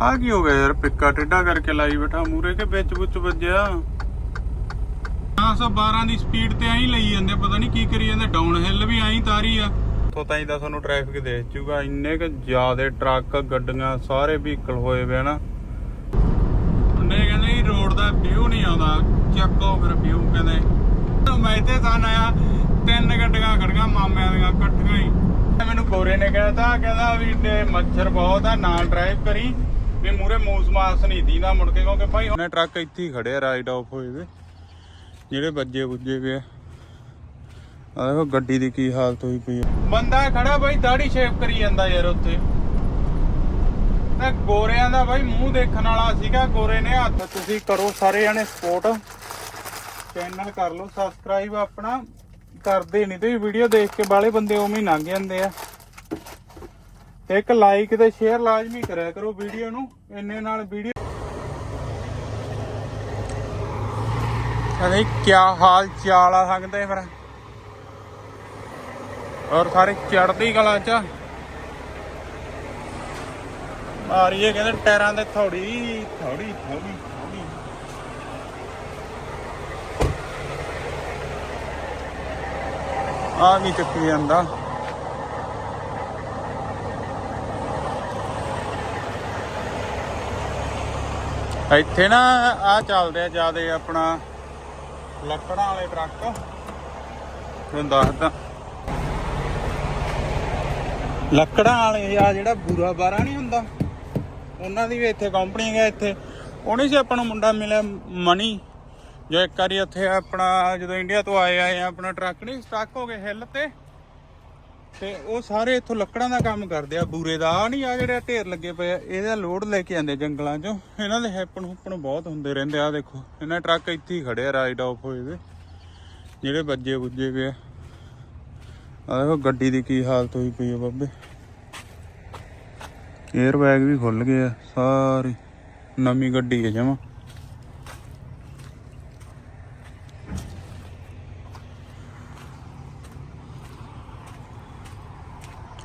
ਆ ਕੀ ਹੋ ਗਿਆ ਯਾਰ? ਪਿੱਕਾ ਟੇਢਾ ਕਰਕੇ ਲਾਈ ਬੈਠਾ ਮੂਰੇ ਕੇ ਵਿੱਚ ਵਿੱਚ ਵੱਜਿਆ? 512 ਦੀ ਸਪੀਡ ਤੇ ਐਂ ਲਈ ਜਾਂਦੇ ਪਤਾ ਨਹੀਂ ਕੀ ਕਰੀ ਜਾਂਦੇ ਡਾਊਨ ਹਿੱਲ ਵੀ ਐਂ ਤਾਰੀ ਆ। ਤੋਂ ਤਾਂ ਹੀ ਤਾਂ ਤੁਹਾਨੂੰ ਟ੍ਰੈਫਿਕ ਦੇਖ ਚੂਗਾ ਇੰਨੇ ਕ ਜ਼ਿਆਦੇ ਟਰੱਕ ਗੱਡੀਆਂ ਸਾਰੇ ਵਹੀਕਲ ਹੋਏ ਵੇ ਨਾ। ਉਹਨੇ ਕਹਿੰਦੇ ਇਹ ਰੋਡ ਦਾ ਵਿਊ ਨਹੀਂ ਆਉਂਦਾ ਚੱਕੋ ਫਿਰ ਵਿਊ ਕਹਿੰਦੇ। ਮੈਂ ਇੱਥੇ ਤਾਂ ਆਇਆ ਤਿੰਨ ਗੱਡੀਆਂ ਖੜੀਆਂ ਮਾਮਿਆਂ ਦੀਆਂ ਇਕੱਠੀਆਂ ਹੀ। ਮੈਨੂੰ ਗੋਰੇ ਨੇ ਕਹਿਤਾ, ਕਹਿੰਦਾ ਵੀ ਤੇ ਮੱਛਰ ਬਹੁਤ ਆ ਨਾ ਡਰਾਈਵ ਕਰੀ, ਵੀ ਮੂਰੇ ਮੂਸ ਮਾਸ ਨਹੀਂ ਦੀਦਾ ਮੁੜ ਕੇ, ਕਿਉਂਕਿ ਭਾਈ ਉਹਨੇ ਟਰੱਕ ਇੱਥੇ ਹੀ ਖੜਿਆ ਰਾਈਡ ਆਫ ਹੋਏ ਵੇ, ਜਿਹੜੇ ਵੱਜੇ ਬੁੱਜੇ ਵੇ ਆ। ਦੇਖੋ ਗੱਡੀ ਦੀ ਕੀ ਹਾਲਤ ਹੋਈ ਪਈ ਹੈ ਬੰਦਾ ਖੜਾ ਬਾਈ ਦਾੜੀ ਸ਼ੇਪ ਕਰੀ ਜਾਂਦਾ ਯਾਰ ਉੱਥੇ। ਤੇ ਗੋਰਿਆਂ ਦਾ ਬਾਈ ਮੂੰਹ ਦੇਖਣ ਵਾਲਾ ਸੀਗਾ, ਗੋਰੇ ਨੇ ਹੱਥ, ਤੁਸੀਂ ਕਰੋ ਸਾਰੇ ਜਣੇ ਸਪੋਰਟ ਚੈਨਲ ਕਰ ਲਓ ਸਬਸਕ੍ਰਾਈਬ ਆਪਣਾ। ਕਰਦੇ ਨਹੀਂ ਤੇ ਵੀਡੀਓ ਦੇਖ ਕੇ ਬਾਲੇ ਬੰਦੇ ਉਵੇਂ ਹੀ ਲੰਘ ਜਾਂਦੇ ਆ। ਤੇ ਇੱਕ ਲਾਈਕ ਤੇ ਸ਼ੇਅਰ ਲਾਜ਼ਮੀ ਕਰਿਆ ਕਰੋ ਵੀਡੀਓ ਨੂੰ, ਇੰਨੇ ਨਾਲ ਵੀਡੀਓ ਅਰੇ ਕੀ ਹਾਲ ਚਾਲ ਆ ਸੰਗਦੇ ਫਿਰ? ਔਰ ਸਾਰੇ ਚੜਦੀ ਕਲਾ ਚ ਮਾਰੀਏ ਕਹਿੰਦੇ ਟਾਇਰਾਂ ਤੇ ਥੋੜੀ ਥੋੜੀ ਥੋੜੀ ਥੋੜੀ ਆ ਨਹੀਂ ਚੱਕੀ ਜਾਂਦਾ। ਇੱਥੇ ਨਾ ਆ ਚੱਲਦੇ ਆ ਜਿਆਦੇ ਆਪਣਾ ਲੱਕੜਾਂ ਵਾਲੇ ਟਰੱਕ। ਤੁਹਾਨੂੰ ਦੱਸਦਾ। ਲੱਕੜਾਂ ਵਾਲੇ ਆ ਜਿਹੜਾ ਬੂਰਾ ਬਾਰਾ ਨਹੀਂ ਹੁੰਦਾ। ਉਹਨਾਂ ਦੀ ਵੀ ਇੱਥੇ ਕੰਪਨੀ ਹੈ ਇੱਥੇ। ਉਹਨੇ ਸੀ ਆਪਾਂ ਨੂੰ ਮੁੰਡਾ ਮਿਲਿਆ ਮਨੀ। ਜੋ ਇੱਕ ਵਾਰੀ ਇੱਥੇ ਆਪਣਾ ਜਦੋਂ ਇੰਡੀਆ ਤੋਂ ਆਏ ਆਏ ਆਪਣਾ ਟਰੱਕ ਨਹੀਂ ਸਟਕ ਹੋ ਗਏ ਹਿੱਲ ਤੇ। ਤੇ ਉਹ ਸਾਰੇ ਇੱਥੋਂ ਲੱਕੜਾਂ ਦਾ ਕੰਮ ਕਰਦੇ ਆ, ਬੂਰੇ ਦਾ। ਆ ਨਹੀਂ ਆ ਜਿਹੜੇ ਢੇਰ ਲੱਗੇ ਪਏ ਆ, ਇਹਦਾ ਲੋਡ ਲੈ ਕੇ ਆਉਂਦੇ ਜੰਗਲਾਂ ਚੋਂ। ਇਹਨਾਂ ਦੇ ਹੈਪਨ ਹੁਪਨ ਬਹੁਤ ਹੁੰਦੇ ਰਹਿੰਦੇ ਆ ਦੇਖੋ। ਇਹਨਾਂ ਟਰੱਕ ਇੱਥੇ ਹੀ ਖੜੇ ਆ ਰਾਈਡ ਆਫ ਹੋਏ ਦੇ। ਜਿਹੜੇ ਵੱਜੇ ਬੁੱਜੇ ਵੇ ਆ। ਆ ਦੇਖੋ ਗੱਡੀ ਦੀ ਕੀ ਹਾਲਤ ਹੋਈ ਪਈ ਆ ਬਾਬੇ। 에ਅਰ ਬੈਗ ਵੀ ਖੁੱਲ ਗਏ ਆ, ਸਾਰੀ। ਨਵੀਂ ਗੱਡੀ ਹੈ ਜਮਾ।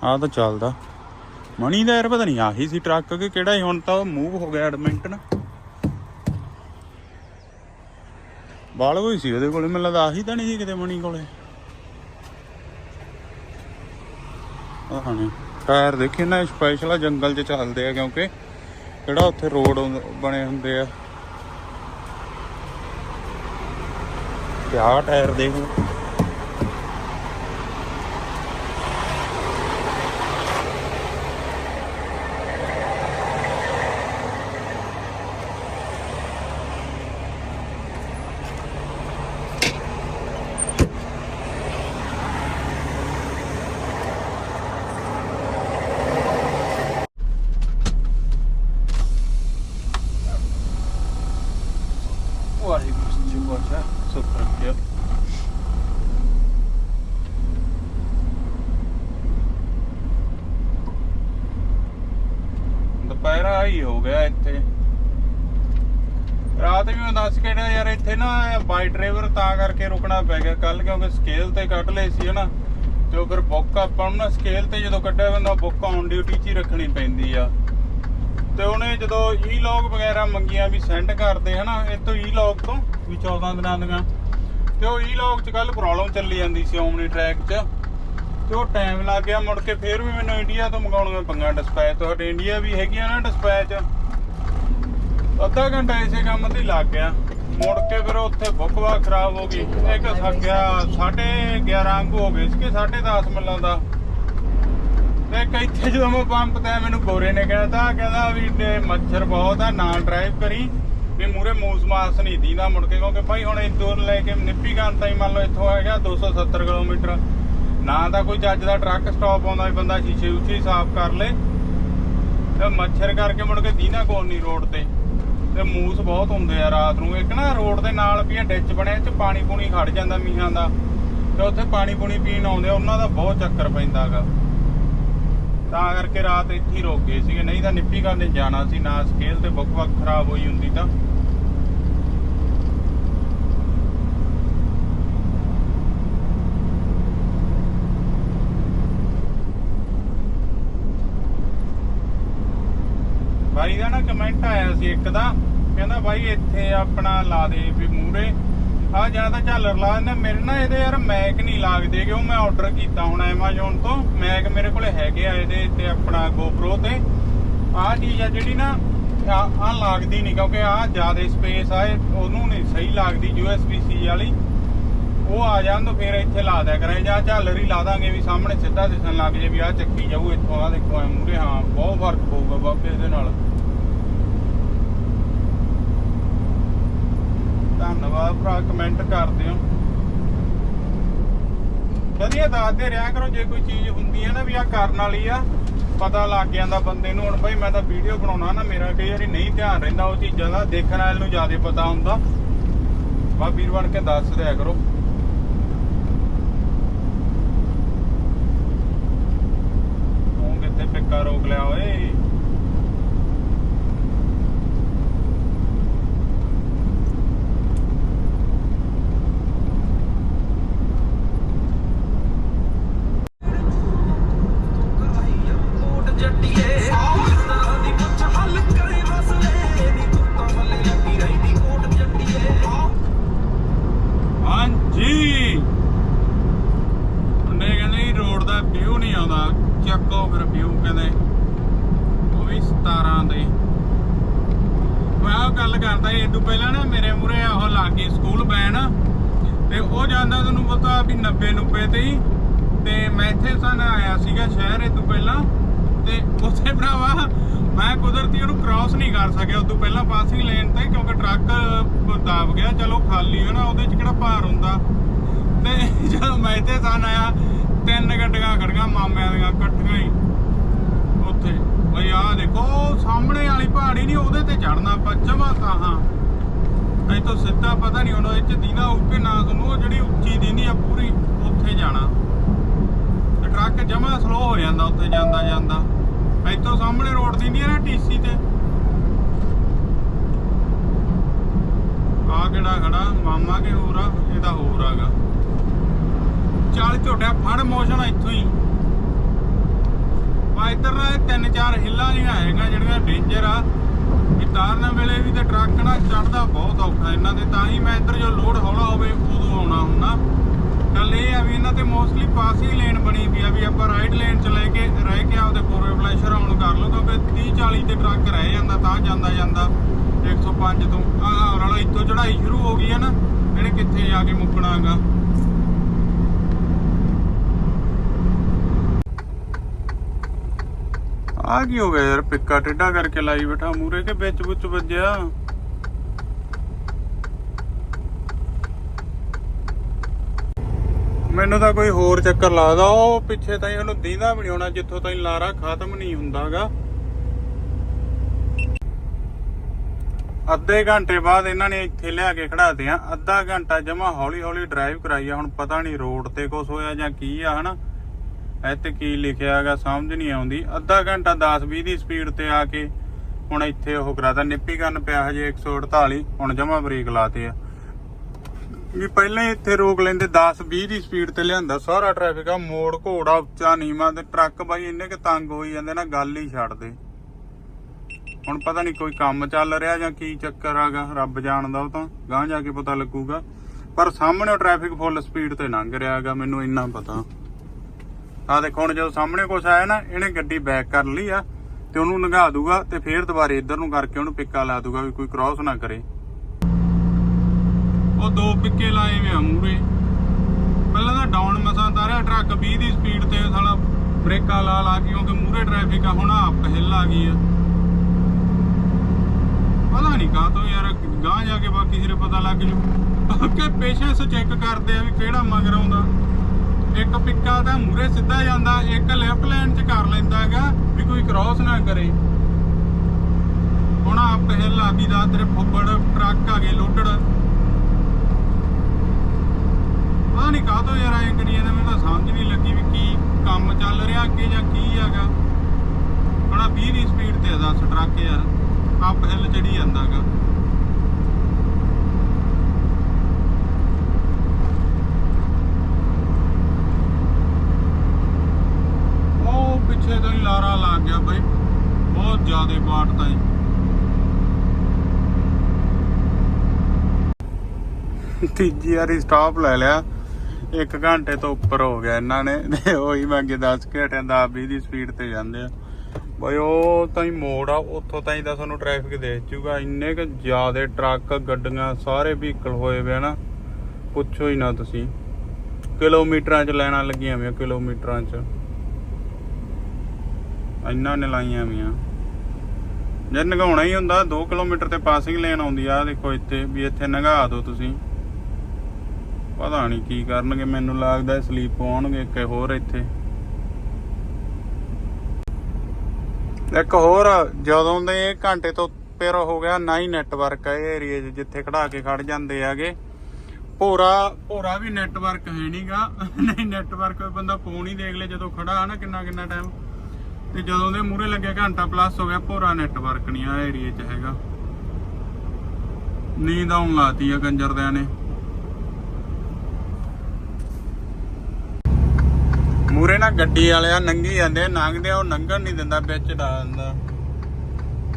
ਆ ਤਾਂ ਚੱਲਦਾ। ਮਣੀ ਦਾ ਯਾਰ ਪਤਾ ਨਹੀਂ ਆਹੀ ਸੀ ਟਰੱਕ ਕਿ ਕਿਹੜਾ ਹੀ ਹੁਣ ਤਾਂ ਉਹ ਮੂਵ ਹੋ ਗਿਆ ਐਡਮਿੰਟਨ ਬਾਲ ਹੋਈ ਸੀ ਉਹਦੇ ਕੋਲੇ, ਮੈਨੂੰ ਲੱਗਦਾ ਆਹੀ ਤਾਂ ਨਹੀਂ ਸੀ ਕਿਤੇ ਮਣੀ ਕੋਲੇ। ਆਹ ਨੇ, ਟਾਇਰ ਦੇਖੀ ਨਾ ਸਪੈਸ਼ਲ ਆ ਜੰਗਲ 'ਚ ਚੱਲਦੇ ਆ ਕਿਉਂਕਿ ਕਿਹੜਾ ਉੱਥੇ ਰੋਡ ਬਣੇ ਹੁੰਦੇ ਆ। ਤੇ ਆਹ ਟਾਇਰ ਦੇਖ ਲਓ। ਵਾਹਿਗੁਰੂ ਜੀ ਕਾ ਖਾਲਸਾ ਸੁਖਰਖਿਆ ਦੁਪਹਿਰਾ ਹੀ ਹੋ ਗਿਆ ਇੱਥੇ ਰਾਤ ਵੀ ਮੈਂ ਦੱਸ ਕੇ ਨਾ ਯਾਰ, ਇੱਥੇ ਨਾ ਬਾਈ ਡਰਾਈਵਰ ਤਾਂ ਕਰਕੇ ਰੁਕਣਾ ਪੈ ਗਿਆ ਕੱਲ ਕਿਉਂਕਿ ਸਕੇਲ ਤੇ ਕੱਢ ਲਏ ਸੀ ਹਨਾ। ਤੇ ਉਹ ਫਿਰ ਬੁੱਕ ਆਪਾਂ ਨੂੰ ਨਾ ਸਕੇਲ ਤੇ ਜਦੋਂ ਕੱਢਿਆ ਬੰਦਾ ਬੁੱਕ ਔਨ ਡਿਊਟੀ 'ਚ ਹੀ ਰੱਖਣੀ ਪੈਂਦੀ ਆ। ਤੇ ਉਹਨੇ ਜਦੋਂ ਈ ਲੌਗ ਵਗੈਰਾ ਮੰਗੀਆਂ ਵੀ ਸੈਂਡ ਕਰਦੇ ਹਨਾ ਇਹ ਈ ਲੌਗ ਤੋਂ ਵੀ 14 ਦਿਨਾਂ ਦੀਆਂ। ਤੇ ਉਹ ਈ ਲੌਗ 'ਚ ਕੱਲ ਪ੍ਰੋਬਲਮ ਚੱਲੀ ਜਾਂਦੀ ਸੀ ਓਮਨੀ ਟਰੈਕ 'ਚ। ਤੇ ਉਹ ਟਾਈਮ ਲੱਗ ਗਿਆ, ਮੁੜ ਕੇ ਫੇਰ ਵੀ ਮੈਨੂੰ ਇੰਡੀਆ ਤੋਂ ਮੰਗਾਉਣੀਆਂ ਪੰਗਾ ਡਿਸਪੈਚ ਤੁਹਾਡੇ ਇੰਡੀਆ ਵੀ ਹੈਗੀਆਂ ਨਾ ਡਿਸਪੈਚ ਅੱਧਾ ਘੰਟਾ ਇਸੇ ਕੰਮ ਤੇ ਲੱਗ ਗਿਆ। ਮੁੜ ਕੇ ਫਿਰ ਉੱਥੇ ਬੁੱਕ ਖਰਾਬ ਹੋ ਗਈ। ਇੱਕ ਸੱਗਿਆ 11:30 ਹੋ ਗਏ ਸੀ ਕਿ 10:30 ਮਿਲਾਂ ਦਾ। ਤੇ ਇੱਥੇ ਜਦੋਂ ਮੈਂ ਪੰਪ ਤੇ ਮੈਨੂੰ ਗੋਰੇ ਨੇ ਕਹਿਤਾ, ਕਹਿੰਦਾ ਵੀ ਤੇ ਮੱਛਰ ਬਹੁਤ ਆ, ਨਾ ਡਰਾਈਵ ਕਰੀ। ਵੀ ਮੂਰੇ ਮੂਸ ਮਾਸ ਨਹੀਂ ਦੀਦਾ ਮੁੜ ਕੇ, ਕਿਉਂਕਿ ਭਾਈ ਹੁਣ ਇੰਦੌਰ ਲੈ ਕੇ ਨਿੱਪੀ ਗਾਂ ਤਾਈਂ ਮੰਨ ਲਓ ਇੱਥੋਂ ਹੈਗਾ 270 ਕਿਲੋਮੀਟਰ। ਨਾ ਤਾਂ ਕੋਈ ਜੱਜ ਦਾ ਟਰੱਕ ਸਟਾਪ ਆਉਂਦਾ ਵੀ ਬੰਦਾ ਸ਼ੀਸ਼ੇ ਉੱਚੇ ਸਾਫ਼ ਕਰ ਲੇ। ਤੇ ਮੱਛਰ ਕਰਕੇ ਮੁੜ ਕੇ ਦੀਨਾ ਕੋਲ ਨਹੀਂ ਰੋਡ ਤੇ। ਤੇ ਮੂਸ ਬਹੁਤ ਹੁੰਦੇ ਆ ਰਾਤ ਨੂੰ। ਇੱਕ ਨਾ ਰੋਡ ਦੇ ਨਾਲ ਵੀ ਡਿੱਚ ਬਣਿਆ ਚ ਪਾਣੀ ਪੂਣੀ ਖੜ ਜਾਂਦਾ ਮੀਂਹਾਂ ਦਾ। ਤੇ ਉੱਥੇ ਪਾਣੀ ਪੂਣੀ ਪੀਣ ਆਉਂਦੇ ਆ, ਉਹਨਾਂ ਦਾ ਬਹੁਤ ਚੱਕਰ ਪੈਂਦਾਗਾ ਤਾਂ ਕਰਕੇ ਰਾਤ ਇੱਥੇ ਹੀ ਰੁਕ ਗਏ ਸੀਗੇ। ਨਹੀਂ ਤਾਂ ਨਿੱਪੀ ਨੇ ਜਾਣਾ ਸੀ ਨਾ ਸਕੇਲ ਤੇ ਬੁੱਕ ਵੱਖ ਖਰਾਬ ਹੋਈ ਹੁੰਦੀ ਤਾਂ। ਬਾਈ ਦਾ ਨਾ ਕਮੈਂਟ ਆਇਆ ਸੀ ਇੱਕ ਦਾ, ਕਹਿੰਦਾ ਬਾਈ ਇੱਥੇ ਆਪਣਾ ਲਾ ਦੇ ਵੀ ਮੂਰੇ ਆ ਜਾਂ ਤਾਂ ਝਾਲਰ ਲਾ ਦਿੰਦੇ ਮੇਰੇ ਨਾ ਇਹਦੇ ਯਾਰ ਮੈਕ ਨਹੀਂ ਲੱਗਦੇ ਕਿ ਉਹ ਮੈਂ ਆਰਡਰ ਕੀਤਾ ਹੁਣ Amazon ਤੋਂ। ਮੈਕ ਮੇਰੇ ਕੋਲ ਹੈਗੇ ਆ ਇਹਦੇ ਤੇ ਆਪਣਾ GoPro ਤੇ। ਆਹ ਚੀਜ਼ ਆ ਜਿਹੜੀ ਨਾ, ਆ ਲੱਗਦੀ ਨਹੀਂ, ਕਿਉਂਕਿ ਆ ਜ਼ਿਆਦਾ ਸਪੇਸ ਆ, ਇਹ ਉਹਨੂੰ ਨਹੀਂ ਸਹੀ ਲੱਗਦੀ USB C ਵਾਲੀ। ਉਹ ਆ ਜਾਣ ਤੋਂ ਫਿਰ ਇੱਥੇ ਲਾ ਦਿਆ ਕਰਾਂ ਜਾਂ ਝਾਲਰ ਲਾ ਦਾਂਗੇ ਵੀ ਸਾਹਮਣੇ ਸਿੱਧਾ ਦਿਸਣ ਲੱਗ ਜੇ ਵੀ ਆ ਚੱਕੀ ਜਾਊ ਇੱਥੋਂ ਆ ਦੇਖੋ ਐ ਮੂਰੇ ਹਾਂ, ਬਹੁਤ ਫ਼ਰਕ ਪਊਗਾ ਬਾਬੇ ਇਹਦੇ ਨਾਲ। ਧੰਨਵਾਦ ਭਰਾ ਕਮੈਂਟ ਕਰਦੇ ਹੋ। ਵਧੀਆ ਦੱਸਦੇ ਰਿਹਾ ਕਰੋ, ਜੇ ਕੋਈ ਚੀਜ਼ ਹੁੰਦੀ ਹੈ ਨਾ ਵੀ ਆ ਕਰਨ ਵਾਲੀ ਆ, ਪਤਾ ਲੱਗ ਜਾਂਦਾ ਬੰਦੇ ਨੂੰ। ਹੁਣ ਬਈ ਮੈਂ ਤਾਂ ਵੀਡੀਓ ਬਣਾਉਣਾ ਨਾ, ਮੇਰਾ ਕਈ ਵਾਰੀ ਨਹੀਂ ਧਿਆਨ ਰਹਿੰਦਾ ਉਹ ਚੀਜ਼ਾਂ ਦਾ, ਦੇਖਣ ਵਾਲੇ ਨੂੰ ਜ਼ਿਆਦਾ ਪਤਾ ਹੁੰਦਾ। ਬਾ ਵੀਰ ਬਣ ਕੇ ਦੱਸ ਦਿਆ ਕਰੋ। ਤੂੰ ਕਿੱਥੇ ਪਿੱਕਾ ਰੋਕ ਲਿਆ ਓਏ ਨਹੀਂ ਆਉਂਦਾ, ਚੱਕੋ ਫਿਰ ਕਹਿੰਦੇ। ਉਹ ਵੀ 17 ਦੇ। ਮੈਂ ਉਹ ਗੱਲ ਕਰਦਾ ਇਹ ਤੋਂ ਪਹਿਲਾਂ ਨਾ ਮੇਰੇ ਮੂਰੇ ਉਹ ਲੱਗ ਗਈ ਸਕੂਲ ਬੈਨ ਤੇ ਉਹ ਜਾਂਦਾ ਤੁਹਾਨੂੰ ਪਤਾ ਵੀ 90 90 ਤੇ ਹੀ। ਤੇ ਮੈਂ ਇੱਥੇ ਸਨ ਆਇਆ ਸੀਗਾ ਸ਼ਹਿਰ ਇਹ ਤੋਂ ਪਹਿਲਾਂ, ਤੇ ਉੱਥੇ ਭਰਾਵਾ ਮੈਂ ਕੁਦਰਤੀ ਉਹਨੂੰ ਕ੍ਰਾਸ ਨਹੀਂ ਕਰ ਸਕਿਆ ਉਸ ਤੋਂ ਪਹਿਲਾਂ ਪਾਸਿੰਗ ਲੇਨ ਤੇ, ਕਿਉਂਕਿ ਟਰੱਕ ਦਾਬ ਗਿਆ, ਚਲੋ ਖਾਲੀ ਹੈ ਨਾ, ਉਹਦੇ ਚ ਕਿਹੜਾ ਭਾਰ ਹੁੰਦਾ। ਤੇ ਜਦੋਂ ਮੈਂ ਇੱਥੇ ਸਨ ਆਇਆ ਤਿੰਨ ਗੱਡੀਆਂ ਖੜੀਆਂ ਮਾਮਿਆਂ ਦੀਆਂ ਇਕੱਠੀਆਂ ਹੀ ਉੱਥੇ। ਬਈ ਆਹ ਦੇਖੋ ਸਾਹਮਣੇ ਵਾਲੀ ਪਹਾੜੀ ਨਹੀਂ ਉਹਦੇ ਤੇ ਚੜਨਾ ਪੱਛਮਾ ਤਾਂ ਹਾਂ। ਐ ਤੋਂ ਸਿੱਧਾ ਪਤਾ ਨਹੀਂ ਉਹਨਾਂ ਵਿੱਚ ਦੀਨਾ ਉੱਕੇ ਨਾ ਤੁਹਾਨੂੰ ਉਹ ਜਿਹੜੀ ਉੱਚੀ ਦਿੰਦੀ ਆ ਪੂਰੀ, ਉੱਥੇ ਜਾਣਾ। ਤੇ ਟਰੱਕ ਜਮਾ ਸਲੋ ਹੋ ਜਾਂਦਾ ਉੱਥੇ ਜਾਂਦਾ ਜਾਂਦਾ। ਇੱਥੋਂ ਸਾਹਮਣੇ ਰੋਡ ਦਿੰਦੀ ਆ ਨਾ ਟੀਸੀ ਤੇ। ਆ ਕਿਹੜਾ ਖੜਾ? ਮਾਮਾ ਕੇ ਹੋਰ ਆ, ਇਹਦਾ ਹੋਰ ਆਗਾ। ਚੱਲ ਝੋਟਿਆ ਫੜ ਮੋਸ਼ਨ ਇੱਥੋਂ ਹੀ। ਆ ਇੱਧਰ ਨਾ ਤਿੰਨ ਚਾਰ ਹਿੱਲਾਂ ਜਿਹੀਆਂ ਹੈਗੀਆਂ ਜਿਹੜੀਆਂ ਡੇਂਜਰ ਆ। ਵੀ ਤਾਰਨ ਵੇਲੇ ਵੀ ਤੇ ਟਰੱਕ ਨਾ ਚੜਦਾ ਬਹੁਤ ਔਖਾ ਇਹਨਾਂ ਦੇ ਤਾਂ ਹੀ ਮੈਂ ਇੱਧਰ ਜੋ ਲੋਡ ਹੌਲਾ ਹੋਵੇ ਉਦੋਂ ਆਉਣਾ ਹੁੰਦਾ। ਗੱਲ ਇਹ ਆ ਵੀ ਇਹਨਾਂ ਤੇ ਮੋਸਟਲੀ ਪਾਸ ਹੀ ਲੇਨ ਬਣੀ ਵੀ ਆ ਵੀ ਆਪਾਂ ਰਾਈਟ ਲੇਨ ਚ ਲੈ ਕੇ ਰਹਿ ਕੇ ਆਪਦੇ ਫੋਰਵੇ ਫਲੈਸ਼ਰ ਆਨ ਕਰ ਲਓ ਕਿਉਂਕਿ 30 40 ਤੇ ਟਰੱਕ ਰਹਿ ਜਾਂਦਾ, ਤਾਂ ਜਾਂਦਾ ਜਾਂਦਾ। 105 ਤੋਂ, ਆਹ ਵਾਲਾ ਇੱਥੋਂ ਚੜਾਈ ਸ਼ੁਰੂ ਹੋ ਗਈ ਹੈ ਨਾ, ਇਹਨੇ ਕਿੱਥੇ ਜਾ ਕੇ ਮੁੱਕਣਾਗਾ? ਆ ਕੀ ਹੋ ਗਿਆ ਯਾਰ? ਪਿੱਕਾ ਟੇਢਾ ਕਰਕੇ ਲਾਈ ਬੈਠਾ, ਮੂਰੇ ਕੇ ਵਿੱਚ ਵਿੱਚ ਵੱਜਿਆ? ਮੈਨੂੰ ਤਾਂ ਕੋਈ ਹੋਰ ਚੱਕਰ ਲੱਗਦਾ, ਉਹ ਪਿੱਛੇ ਤਾਈਂ ਉਹਨੂੰ ਦੀਦਾ ਵੀ ਨਹੀਂ ਹੋਣਾ, ਜਿੱਥੋਂ ਤਾਈਂ ਲਾਰਾ ਖਤਮ ਨਹੀਂ ਹੁੰਦਾਗਾ। ਅੱਧੇ ਘੰਟੇ ਬਾਅਦ ਇਹਨਾਂ ਨੇ ਇੱਥੇ ਲਿਆ ਕੇ ਖੜਾਤੇ ਆ ਅੱਧਾ ਘੰਟਾ ਜਮਾ ਹੌਲੀ ਹੌਲੀ ਡਰਾਈਵ ਕਰਾਈ ਆ, ਹੁਣ ਪਤਾ ਨਹੀਂ ਰੋਡ ਤੇ ਕੁਝ ਹੋਇਆ ਜਾਂ ਕੀ ਆ, ਹਨਾ? ਇੱਥੇ ਕੀ ਲਿਖਿਆ ਹੈਗਾ ਸਮਝ ਨਹੀਂ ਆਉਂਦੀ। ਅੱਧਾ ਘੰਟਾ 10 20 ਦੀ ਸਪੀਡ ਤੇ ਆ ਕੇ ਹੁਣ ਇੱਥੇ ਉਹ ਕਰਾਤਾ। ਨਿੱਪੀ ਕਰਨ ਪਿਆ ਹਜੇ 148 ਹੁਣ ਜਮਾ ਬ੍ਰੇਕ ਲਾਤੇ ਆ। ਵੀ ਪਹਿਲਾਂ ਇੱਥੇ ਰੋਕ ਲੈਂਦੇ 10 20 ਦੀ ਸਪੀਡ ਤੇ ਲਿਆਂਦਾ। ਸਾਰਾ ਟ੍ਰੈਫਿਕ ਆ, ਮੋੜ ਘੋੜਾ ਉੱਚਾ ਨੀਵਾਂ ਤੇ ਟਰੱਕ ਬਾਈ ਇੰਨੇ ਕਿ ਤੰਗ ਹੋਈ ਜਾਂਦੇ ਨਾ, ਗੱਲ ਹੀ ਛੱਡ ਦੇ। ਹੁਣ ਪਤਾ ਨਹੀਂ ਕੋਈ ਕੰਮ ਚੱਲ ਰਿਹਾ ਜਾਂ ਕੀ ਚੱਕਰ ਆਗਾ ਰੱਬ ਜਾਣਦਾ ਉਹ ਤਾਂ ਗਾਂ ਜਾ ਕੇ ਪਤਾ ਲੱਗੂਗਾ। ਪਰ ਸਾਹਮਣੇ ਟ੍ਰੈਫਿਕ ਫੁੱਲ ਸਪੀਡ ਤੇ ਲੰਘ ਰਿਹਾ ਹੈਗਾ, ਮੈਨੂੰ ਇੰਨਾ ਪਤਾ। ਆ ਦੇਖੋ ਹੁਣ ਜਦੋਂ ਸਾਹਮਣੇ ਕੁਛ ਆਇਆ ਨਾ, ਇਹਨੇ ਗੱਡੀ ਬੈਕ ਕਰ ਲਈ ਆ, ਤੇ ਉਹਨੂੰ ਲੰਘਾ ਦੂਗਾ ਤੇ ਫੇਰ ਦੁਬਾਰੇ ਇੱਧਰ ਨੂੰ ਕਰਕੇ ਉਹਨੂੰ ਪਿੱਕਾ ਲਾ ਦੂਗਾ ਵੀ ਕੋਈ ਕ੍ਰਾਸ ਨਾ ਕਰੇ। ਉਹ ਦੋ ਪਿੱਕੇ ਲਾਏ ਵੇ ਮੂਰੇ ਪਹਿਲਾਂ ਤਾਂ ਡਾਊਨ ਮਸਾਂ ਤਾਰਿਆ, ਟਰੱਕ 20 ਦੀ ਸਪੀਡ ਤੇ ਸਾਲਾ ਬ੍ਰੇਕਾਂ ਲਾ ਲਾ ਕੇ, ਕਿਉਂਕਿ ਮੂਰੇ ਟ੍ਰੈਫਿਕ ਆ, ਹੁਣ ਆਪ ਹਿੱਲ ਆ ਗਈ ਆ। ਪਤਾ ਨਹੀਂ ਕਾਹ ਤੋਂ ਯਾਰ ਗਾਂ ਜਾ ਕੇ ਬਾਕੀ ਸਿਰੇ ਪਤਾ ਲੱਗ ਜੂ। ਕਿ ਪੇਸ਼ੈਂਸ ਚੈੱਕ ਕਰਦੇ ਆ ਵੀ ਕਿਹੜਾ ਮਗਰ ਆਉਂਦਾ। ਇੱਕ ਪਿੱਕਾ ਤਾਂ ਮੂਰੇ ਸਿੱਧਾ ਜਾਂਦਾ, ਇੱਕ ਲੈਫਟ ਲਾਈਨ 'ਚ ਕਰ ਲੈਂਦਾ ਹੈਗਾ ਵੀ ਕੋਈ ਕ੍ਰਾਸ ਨਾ ਕਰੇ। ਹੁਣ ਆਪ ਹਿੱਲ ਆ ਦਾ ਤੇਰੇ ਫੁੱਫੜ, ਟਰੱਕ ਆ ਗਏ ਲੋਡਡ ਪਤਾ ਨਹੀਂ ਕਾਹ ਤੋਂ ਯਾਰ ਐਂ ਕਰੀ ਜਾਂਦੇ ਮੈਨੂੰ ਤਾਂ ਸਮਝ ਨਹੀਂ ਲੱਗੀ ਵੀ ਕੀ ਕੰਮ ਚੱਲ ਰਿਹਾ, ਅੱਗੇ ਜਾਂ ਕੀ ਹੈਗਾ। ਹੁਣ 20 ਦੀ ਸਪੀਡ ਤੇ ਆ ਦੱਸ ਟਰੱਕ ਯਾਰ ਅੱਪ ਹਿੱਲ ਚੜੀ ਜਾਂਦਾਗਾ ਪਿੱਛੇ ਤੋਂ ਹੀ ਲਾਰਾ ਲੱਗ ਗਿਆ ਬਾਈ। ਬਹੁਤ ਜ਼ਿਆਦਾ ਪਾਟ ਤਾਂ ਹੀ ਤੀਜੀ ਵਾਰੀ ਸਟਾਪ ਲੈ ਲਿਆ। 1 ਘੰਟੇ ਤੋਂ ਉੱਪਰ ਹੋ ਗਿਆ ਇਹਨਾਂ ਨੇ। ਉਹੀ ਮੈਂ ਅੱਗੇ 10 ਘੰਟਿਆਂ ਦਾ 20 ਦੀ ਸਪੀਡ ਤੇ ਜਾਂਦੇ ਆ। ਬਈ ਉਹ ਤਾਂ ਹੀ ਮੋੜ ਆ, ਉੱਥੋਂ ਤਾਂ ਹੀ ਤਾਂ ਸਾਨੂੰ ਟ੍ਰੈਫਿਕ ਦੇਖ ਚੂਗਾ ਇੰਨੇ ਕੁ ਜ਼ਿਆਦੇ ਟਰੱਕ, ਗੱਡੀਆਂ, ਸਾਰੇ ਵਹੀਕਲ ਹੋਏ ਵੇ ਨਾ। ਪੁੱਛੋ ਹੀ ਨਾ ਤੁਸੀਂ। ਕਿਲੋਮੀਟਰਾਂ 'ਚ ਲੈਣਾ ਲੱਗੀਆਂ ਵੇ ਕਿਲੋਮੀਟਰਾਂ 'ਚ। ਇੰਨਾ ਨੇ ਵੀਆਂ। ਜੇ ਨਗਾਉਣਾ ਹੀ ਹੁੰਦਾ 2 ਕਿਲੋਮੀਟਰ ਤੇ ਪਾਸਿੰਗ ਲੈਣ ਆਉਂਦੀ ਆ ਦੇਖੋ ਇੱਥੇ, ਵੀ ਇੱਥੇ ਨਗਾ ਦਿਓ ਤੁਸੀਂ। ਪਤਾ ਨਹੀਂ ਕੀ ਕਰਨਗੇ, ਮੈਨੂੰ ਲੱਗਦਾ ਸਲੀਪ ਪਾਉਣਗੇ ਕਿ ਹੋਰ ਇੱਥੇ। ਇੱਕ ਹੋਰ, ਜਦੋਂ ਦੇ ਘੰਟੇ ਤੋਂ ਉੱਪਰ ਹੋ ਗਿਆ ਨਾ ਹੀ ਨੈਟਵਰਕ ਹੈ ਇਹ ਏਰੀਏ 'ਚ ਜਿੱਥੇ ਖੜਾ ਕੇ ਖੜ ਜਾਂਦੇ ਆਗੇ ਭੋਰਾ ਭੋਰਾ ਵੀ ਨੈਟਵਰਕ ਹੈ ਨਹੀਂਗਾ ਨਹੀਂ, ਨੈਟਵਰਕ ਬੰਦਾ ਫੋਨ ਹੀ ਦੇਖ ਲੈ ਜਦੋਂ ਖੜਾ ਹੈ ਨਾ ਕਿੰਨਾ ਕਿੰਨਾ ਟਾਈਮ ਤੇ ਜਦੋਂ ਦੇ ਮੂਰੇ ਲੱਗੇ ਘੰਟਾ ਪਲੱਸ ਹੋ ਗਿਆ, ਪੂਰਾ ਨੈਟਵਰਕ ਨਹੀਂ ਆ ਏਰੀਏ 'ਚ ਹੈਗਾ। ਨੀਂਦ ਆਉਣ ਲਾਤੀ ਆ ਕੰਜਰਦਿਆਂ ਨੇ। ਮੂਰੇ ਨਾ ਗੱਡੀ ਵਾਲਿਆ ਨੰਗੀ ਜਾਂਦੇ ਨੰਗਦੇ ਆ, ਉਹ ਨੰਗਣ ਨਹੀਂ ਦਿੰਦਾ, ਵਿੱਚ ਡਾ ਦਿੰਦਾ।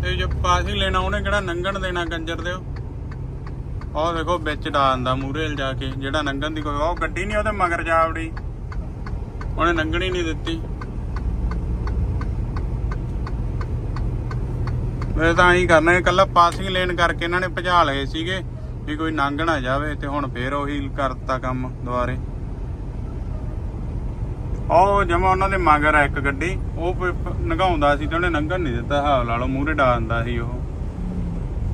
ਤੇ ਜੇ ਪਾਸਿੰਗ ਲੈਣਾ, ਉਹਨੇ ਕਿਹੜਾ ਨੰਗਣ ਦੇਣਾ ਕੰਜਰ ਦੇ ਉਹ ਦੇਖੋ, ਵਿੱਚ ਡਾ ਦਿੰਦਾ ਮੂਰੇ ਜਾ ਕੇ, ਜਿਹੜਾ ਨੰਗਣ ਦੀ ਕੋਈ ਉਹ ਗੱਡੀ ਨਹੀਂ ਉਹਦੇ ਮਗਰ ਜਾ ਵੜੀ ਉਹਨੇ ਲੰਘਣੀ ਨਹੀਂ ਦਿੱਤੀ। ਮੈਂ ਤਾਂ ਐਂ ਕਰਨਾ ਇਹ ਕੱਲਾ ਪਾਸਿੰਗ ਲੇਨ ਕਰਕੇ ਇਹਨਾਂ ਨੇ ਭਜਾ ਲਏ ਸੀਗੇ, ਵੀ ਕੋਈ ਲੰਘ ਨਾ ਜਾਵੇ ਤੇ ਹੁਣ ਫੇਰ ਉਹੀ ਕਰਤਾ ਕੰਮ ਦੁਬਾਰੇ। ਉਹ ਜਮਾ ਉਹਨਾਂ ਦੇ ਮਗਰ ਆ ਇੱਕ ਗੱਡੀ, ਉਹ ਨਗਾਉਂਦਾ ਸੀ ਤੇ ਉਹਨੇ ਲੰਘਣ ਨਹੀਂ ਦਿੱਤਾ ਹਾਲ ਲਾ ਲਓ ਮੂਰੇ ਡਾ ਦਿੰਦਾ ਸੀ ਉਹ।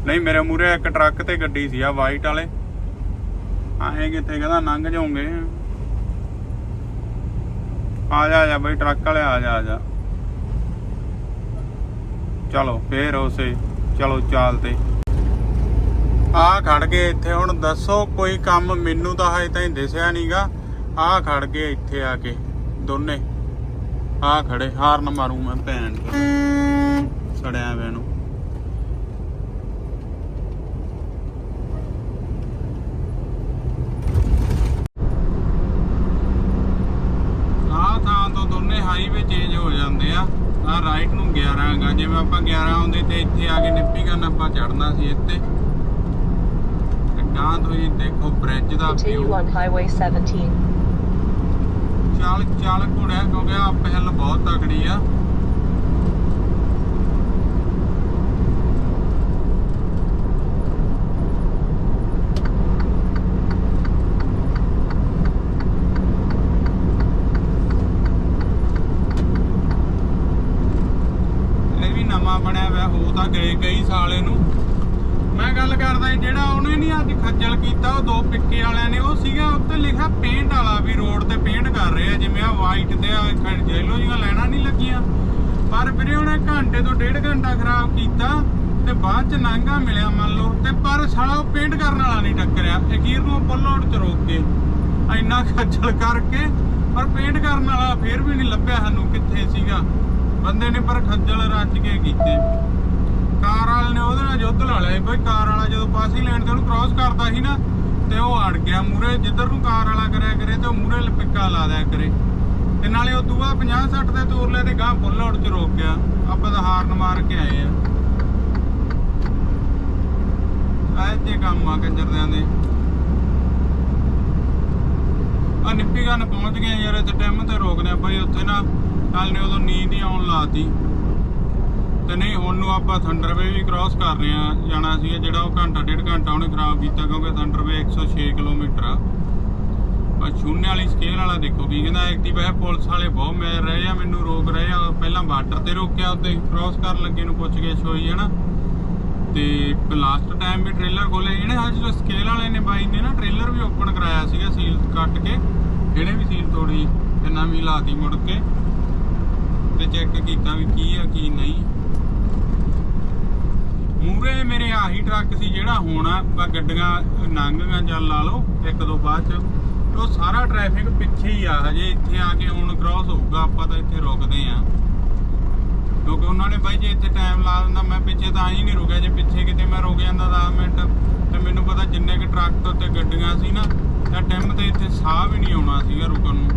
ਨਹੀਂ, ਮੇਰੇ ਮੂਰੇ ਇੱਕ ਟਰੱਕ ਤੇ ਗੱਡੀ ਸੀ, ਆ ਵਾਈਟ ਵਾਲੇ। ਆਏ ਕਿੱਥੇ ਕਹਿੰਦਾ ਲੰਘ ਜਾਓਗੇ? ਆ ਜਾ ਆ ਜਾ ਬਈ, ਟਰੱਕ ਵਾਲੇ ਆ ਜਾ ਆ ਜਾ। ਚਲੋ ਫੇਰ ਉਸੇ, ਚਲੋ ਚਾਲ ਤੇ। ਆ ਖੜ ਗਏ ਇੱਥੇ, ਹੁਣ ਦੱਸੋ ਕੋਈ ਕੰਮ ਮੈਨੂੰ ਤਾਂ ਹਜੇ ਤਾਈਂ ਦਿਸਿਆ ਨਹੀਂਗਾ ਆ ਖੜ ਗਏ ਇੱਥੇ ਆ ਕੇ, ਦੋਨੇ। ਆ ਖੜੇ, ਹਾਰਨ ਮਾਰੂ ਮੈਂ ਭੈਣ ਸੜਿਆ ਵੇ ਨੂੰ ਆ ਥਾਂ ਤੋਂ ਦੋਨੇ ਹਾਈਵੇ ਚੇਂਜ ਹੋ ਜਾਂਦੇ ਆ ਆ ਰਾਈਟ ਨੂੰ 11 ਹੈਗਾ ਜਿਵੇਂ ਆਪਾਂ 11 ਆਉਂਦੇ ਤੇ ਇੱਥੇ ਆ ਕੇ ਨਿੱਪੀ ਕਰਨ ਆਪਾਂ ਚੜਨਾ ਸੀ ਇੱਥੇ ਤੇ ਗਾਂ ਤੋਂ ਹੀ ਦੇਖੋ ਬ੍ਰਿਜ ਦਾ ਵਿਊ on Highway 17. ਚਾਲ ਚਾਲ ਘੋੜਿਆ ਕਿਉਂਕਿ ਆ ਪਹਿਲ ਬਹੁਤ ਤਕੜੀ ਆ। ਇਹ ਵੀ ਨਵਾਂ ਬਣਿਆ ਹੋਇਆ ਹੋ ਤਾਂ ਗਏ ਕਈ ਸਾਲ ਇਹਨੂੰ। ਗੱਲ ਜਿਹੜਾ ਉਹਨੇ ਨਹੀਂ ਅੱਜ ਖੱਜਲ ਕੀਤਾ, ਉਹ ਦੋ ਪਿੱਕੇ ਵਾਲਿਆਂ ਨੇ, ਉਹ ਸੀਗਾ ਉੱਤੇ ਲਿਖਿਆ ਪੇਂਟ ਵਾਲਾ ਵੀ ਰੋਡ ਤੇ ਪੇਂਟ ਕਰ ਰਹੇ ਆ, ਜਿਵੇਂ ਆ ਵਾਈਟ ਤੇ ਆ ਜੈਲੋ ਜੀਆਂ ਲੈਣਾ ਨਹੀਂ ਲੱਗੀਆਂ। ਪਰ ਵੀਰੇ ਉਹਨੇ ਘੰਟੇ ਤੋਂ ਡੇਢ ਘੰਟਾ ਖਰਾਬ ਕੀਤਾ ਤੇ ਬਾਅਦ ਚ ਨਾਂਗਾ ਮਿਲਿਆ ਮੰਨ ਲਓ, ਤੇ ਪਰ ਸਾਲਾ ਉਹ ਪੇਂਟ ਕਰਨ ਵਾਲਾ ਨਹੀਂ ਟੱਕਰਿਆ। ਅਖੀਰ ਨੂੰ ਪੁੱਲ ਚ ਰੋਕ ਕੇ ਇੰਨਾ ਖੱਜਲ ਕਰਕੇ, ਪਰ ਪੇਂਟ ਕਰਨ ਵਾਲਾ ਫੇਰ ਵੀ ਨਹੀਂ ਲੱਭਿਆ ਸਾਨੂੰ ਕਿੱਥੇ ਸੀਗਾ। ਬੰਦੇ ਨੇ ਪਰ ਖੱਜਲ ਰੱਜ ਕੇ ਕੀਤੇ। ਕਾਰ ਵਾਲੇ ਨੇ ਉਹਦੇ ਨਾਲ ਯੁੱਧ ਲਾ ਲਿਆ ਬਈ ਕਾਰ ਵਾਲਾ ਜਦੋਂ ਪਾਸਿੰਗ ਲੈਣ ਤੇ ਉਹਨੂੰ ਕ੍ਰਾਸ ਕਰਦਾ ਸੀ ਨਾ, ਤੇ ਉਹ ਅੜ ਗਿਆ ਮੂਰੇ ਜਿੱਧਰ ਨੂੰ ਕਾਰ ਵਾਲਾ ਕਰਿਆ ਕਰੇ ਤੇ ਉਹ ਮੂਰੇ ਲਪਿੱਕਾ ਲਾ ਦਿਆ ਕਰੇ। ਤੇ ਨਾਲੇ ਉਹ ਦੂਆ 50 60 ਤੇ ਤੋਰ ਤੇ ਗਾਂ ਪੁੱਲ ਆਊਟ ਚ ਰੋਕ ਗਿਆ। ਆਪਾਂ ਤਾਂ ਹਾਰਨ ਮਾਰ ਕੇ ਆਏ ਆ। ਆਹ ਜੇ ਕੰਮ ਆ ਕੰਜਰਦਿਆਂ ਦੇ। ਆ ਨਿੱਪੀ ਗਨ ਪਹੁੰਚ ਗਏ ਯਾਰ, ਇੱਥੇ ਟਾਈਮ ਤੇ ਰੋਕਦੇ ਆ। ਬਈ ਉੱਥੇ ਨਾ ਕੱਲ ਨੇ ਉਦੋਂ ਨੀਂਦ ਹੀ ਆਉਣ ਲਾਤੀ। ਤੇ ਨਹੀਂ ਹੁਣ ਨੂੰ ਆਪਾਂ ਥੰਡਰਵੇ ਵੀ ਕ੍ਰਾਸ ਕਰ ਰਹੇ ਆ ਜਾਣਾ ਸੀ ਜਿਹੜਾ ਉਹ ਘੰਟਾ, ਡੇਢ ਘੰਟਾ ਉਹਨੇ ਖਰਾਬ ਕੀਤਾ ਕਿਉਂਕਿ ਥੰਡਰਵੇ 106 ਕਿਲੋਮੀਟਰ ਆ। ਪਰ ਸ਼ੂਨਿਆ ਵਾਲੀ ਸਕੇਲ ਵਾਲਾ ਦੇਖੋ ਕੀ ਕਹਿੰਦਾ ਐਕਟਿਵ ਹੈ, ਪੁਲਿਸ ਵਾਲੇ ਬਹੁਤ ਮੈਰ ਰਹੇ ਆ, ਮੈਨੂੰ ਰੋਕ ਰਹੇ ਆ। ਪਹਿਲਾਂ ਬਾਰਡਰ ਤੇ ਰੋਕਿਆ ਉੱਤੇ ਕ੍ਰਾਸ ਕਰਨ ਲੱਗੇ ਨੂੰ ਪੁੱਛ ਕੇ ਹੋਈ ਹੈ ਨਾ ਤੇ ਲਾਸਟ ਟਾਈਮ ਵੀ ਟ੍ਰੇਲਰ ਖੋਲੇ ਇਹਨੇ ਅੱਜ ਜੋ ਸਕੇਲ ਵਾਲੇ ਨੇ ਬਾਈ ਨੇ ਨਾ ਟ੍ਰੇਲਰ ਵੀ ਓਪਨ ਕਰਾਇਆ ਸੀਗਾ ਸੀਲ ਕੱਟ ਕੇ। ਇਹਨੇ ਵੀ ਸੀਲ ਤੋੜੀ, ਤੇ ਨਵੀਂ ਲਾਤੀ ਮੁੜ ਕੇ। ਤੇ ਚੈੱਕ ਕੀਤਾ ਵੀ ਕੀ ਆ, ਕੀ ਨਹੀਂ। ਮੂਰੇ ਮੇਰੇ ਆਹੀ ਟਰੱਕ ਸੀ ਜਿਹੜਾ ਹੋਣਾ ਬਾ ਗੱਡੀਆਂ ਲੰਘੀਆਂ ਚੱਲ ਲਾ ਲਓ, ਇੱਕ ਦੋ ਬਾਅਦ ਚ। ਤੇ ਉਹ ਸਾਰਾ ਟ੍ਰੈਫਿਕ ਪਿੱਛੇ ਹੀ ਆ, ਹਜੇ ਇੱਥੇ ਆ ਕੇ ਹੁਣ ਕ੍ਰਾਸ ਹੋਊਗਾ, ਆਪਾਂ ਤਾਂ ਇੱਥੇ ਰੁਕਦੇ ਆ। ਕਿਉਂਕਿ ਉਹਨਾਂ ਨੇ ਬਾਈ ਜੇ ਇੱਥੇ ਟਾਈਮ ਲਾ ਦਿੰਦਾ, ਮੈਂ ਪਿੱਛੇ ਤਾਂ ਹੀ ਨਹੀਂ ਰੁਕਿਆ, ਜੇ ਪਿੱਛੇ ਕਿਤੇ ਮੈਂ ਰੁਕ ਜਾਂਦਾ 10 ਮਿੰਟ, ਤੇ ਮੈਨੂੰ ਪਤਾ ਜਿੰਨੇ ਕਿ ਟਰੱਕ ਤੇ ਗੱਡੀਆਂ ਸੀ ਨਾ, ਤਾਂ ਟਾਈਮ ਤੇ ਇੱਥੇ ਸਾਹ ਵੀ ਨਹੀਂ ਆਉਣਾ ਸੀਗਾ ਰੁਕਣ ਨੂੰ।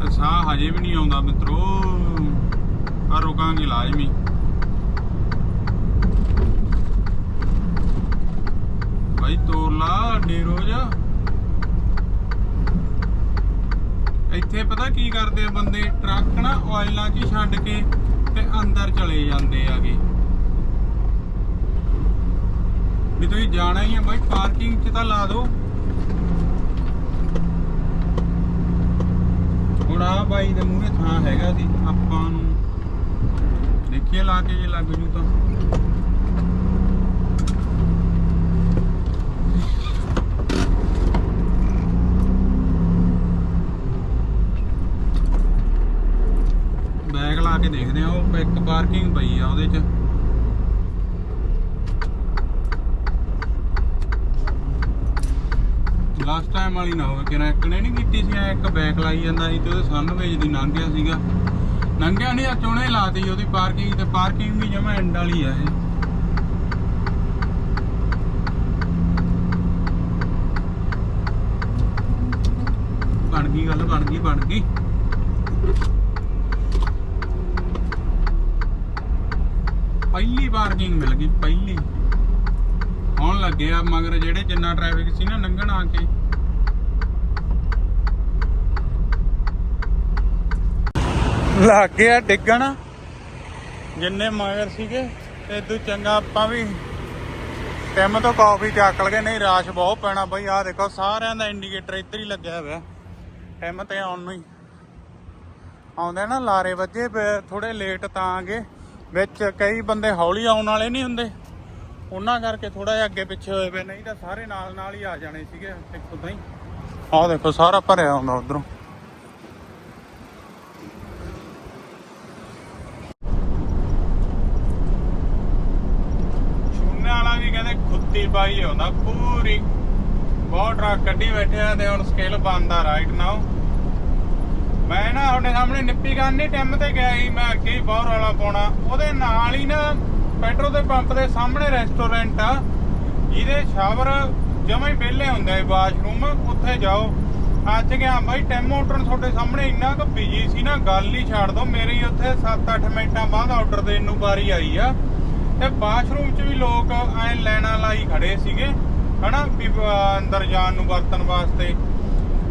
ਤੇ ਸਾਹ ਹਜੇ ਵੀ ਨਹੀਂ ਆਉਂਦਾ ਮਿੱਤਰੋ। ਪਰ ਰੁਕਾਂਗੇ ਲਾਜ਼ਮੀ। ਬਾਈ ਤੋਲਾ ਇੱਥੇ ਪਤਾ ਕੀ ਕਰਦੇ ਆ ਬੰਦੇ? ਟਰੱਕ ਨਾ ਆਇਲਾਂ 'ਚ ਛੱਡ ਕੇ ਤੇ ਅੰਦਰ ਚਲੇ ਜਾਂਦੇ ਆਗੇ। ਵੀ ਤੁਸੀਂ ਜਾਣਾ ਹੀ ਆ ਬਾਈ ਪਾਰਕਿੰਗ 'ਚ ਤਾਂ ਲਾ ਦਿਓ। ਹੁਣ ਆ ਬਾਈ ਦੇ ਮੂਹਰੇ ਥਾਂ ਹੈਗਾ ਸੀ, ਆਪਾਂ ਨੂੰ ਦੇਖੀਏ ਲਾ ਕੇ ਜੇ ਲੱਗ ਜੂ ਤਾਂ ਬੈਗ ਲਾ ਕੇ ਦੇਖਦੇ ਆ, ਉਹ ਇੱਕ ਪਾਰਕਿੰਗ ਪਈ ਆ ਉਹਦੇ ਚ। ਲਾਸਟ ਟਾਈਮ ਵਾਲੀ ਨਾ ਹੋਵੇ ਕਿਰਾ ਇੱਕ ਨੇ ਨਹੀਂ ਕੀਤੀ ਸੀ ਇੱਕ ਬੈਕ ਲਾਈ ਜਾਂਦਾ ਸੀ ਤੇ ਉਹਦੇ ਸਨਵੇਜ ਦੀ ਲੰਘ ਸੀਗਾ। ਲੰਘਿਆ ਨਹੀਂ ਆ ਚੋਣੇ ਲਾਤੀ ਉਹਦੀ ਪਾਰਕਿੰਗ ਤੇ ਪਾਰਕਿੰਗ ਵੀ ਜਮਾ ਐਂਡ ਵਾਲੀ ਆ ਇਹ। ਬਣ ਗਈ, ਗੱਲ ਬਣ ਗਈ ਬਣ ਗਈ। ਪਹਿਲੀ ਪਾਰਕਿੰਗ ਮਿਲ ਗਈ ਪਹਿਲੀ। ਆਉਣ ਲੱਗੇ ਆ ਮਗਰ ਜਿਹੜੇ ਜਿੰਨਾ ਟ੍ਰੈਫਿਕ ਸੀ ਨਾ ਲੰਘਣ ਆ ਕੇ। ਲੱਗ ਗਿਆ ਡਿੱਗਣ। ਜਿੰਨੇ ਮਗਰ ਸੀਗੇ ਤੇ ਇਦੋਂ ਚੰਗਾ ਆਪਾਂ ਵੀ ਟਿਮ ਤੋਂ ਕਾਫੀ ਚੱਕ ਲਗੇ ਨਹੀਂ ਰਾਸ਼ ਬਹੁਤ ਪੈਣਾ ਬਈ ਆਹ ਦੇਖੋ ਸਾਰਿਆਂ ਦਾ ਇੰਡੀਕੇਟਰ ਇੱਧਰ ਹੀ ਲੱਗਿਆ ਹੋਇਆ। ਟਿਮ ਤੇ ਆਉਣ ਨੂੰ ਹੀ। ਆਉਂਦੇ ਨਾ ਲਾਰੇ ਵੱਜੇ ਥੋੜੇ ਲੇਟ ਤਾਂ ਆਗੇ ਵਿੱਚ ਕਈ ਬੰਦੇ ਹੌਲੀ ਆਉਣ ਵਾਲੇ ਨਹੀਂ ਹੁੰਦੇ। ਉਹਨਾਂ ਕਰਕੇ ਥੋੜਾ ਜਿਹਾ ਅੱਗੇ ਪਿੱਛੇ ਹੋਏ ਪਏ, ਨਹੀਂ ਤਾਂ ਸਾਰੇ ਨਾਲ ਨਾਲ ਹੀ ਆ ਜਾਣੇ ਸੀਗੇ, ਇੱਕੋ ਤਾਂ ਹੀ। ਆਹ ਦੇਖੋ, ਸਾਰਾ ਭਰਿਆ ਆਉਂਦਾ ਉਧਰੋਂ। ਛੁੰਨੇ ਵਾਲਾ ਵੀ ਕਹਿੰਦੇ ਖੁੱਤੀ ਪਾਈ ਆਉਂਦਾ ਪੂਰੀ। ਬਹੁਤ ਟਰੱਕ ਕੱਢੀ ਬੈਠਿਆ ਤੇ ਹੁਣ ਸਕੇਲ ਬੰਦ ਆ ਰਾਈਟ ਨਾਓ ਮੈਂ ਨਾ ਤੁਹਾਡੇ ਸਾਹਮਣੇ ਨਿੱਪੀ ਗਾਨੀ ਟਿਮ ਤੇ ਗਿਆ ਸੀ, ਮੈਂ ਅੱਗੇ ਹੀ ਬਹੁਤ ਰੌਲਾ ਪਾਉਣਾ। ਉਹਦੇ ਨਾਲ ਹੀ ਨਾ ਪੈਟਰੋਲ ਦੇ ਪੰਪ ਦੇ ਸਾਹਮਣੇ ਰੈਸਟੋਰੈਂਟ ਆ, ਜਿਹਦੇ ਸ਼ਾਵਰ ਜਮਾ ਹੀ ਵਿਹਲੇ ਹੁੰਦੇ ਆ ਵਾਸ਼ਰੂਮ ਉੱਥੇ ਜਾਓ। ਅੱਜ ਗਿਆ ਬਾਈ ਟੈਮ ਆਰਡਰ ਤੁਹਾਡੇ ਸਾਹਮਣੇ ਇੰਨਾ ਕੁ ਬਿਜ਼ੀ ਸੀ ਨਾ, ਗੱਲ ਹੀ ਛੱਡ ਦੋ ਮੇਰੀ ਉੱਥੇ 7-8 ਮਿੰਟਾਂ ਬਾਅਦ ਆਰਡਰ ਦੇਣ ਨੂੰ ਵਾਰੀ ਆਈ ਆ। ਤੇ ਬਾਥਰੂਮ 'ਚ ਵੀ ਲੋਕ ਐ ਲੈਣਾ ਲਾਈ ਖੜੇ ਸੀਗੇ, ਹਨਾ, ਵੀ ਅੰਦਰ ਜਾਣ ਨੂੰ, ਵਰਤਣ ਵਾਸਤੇ।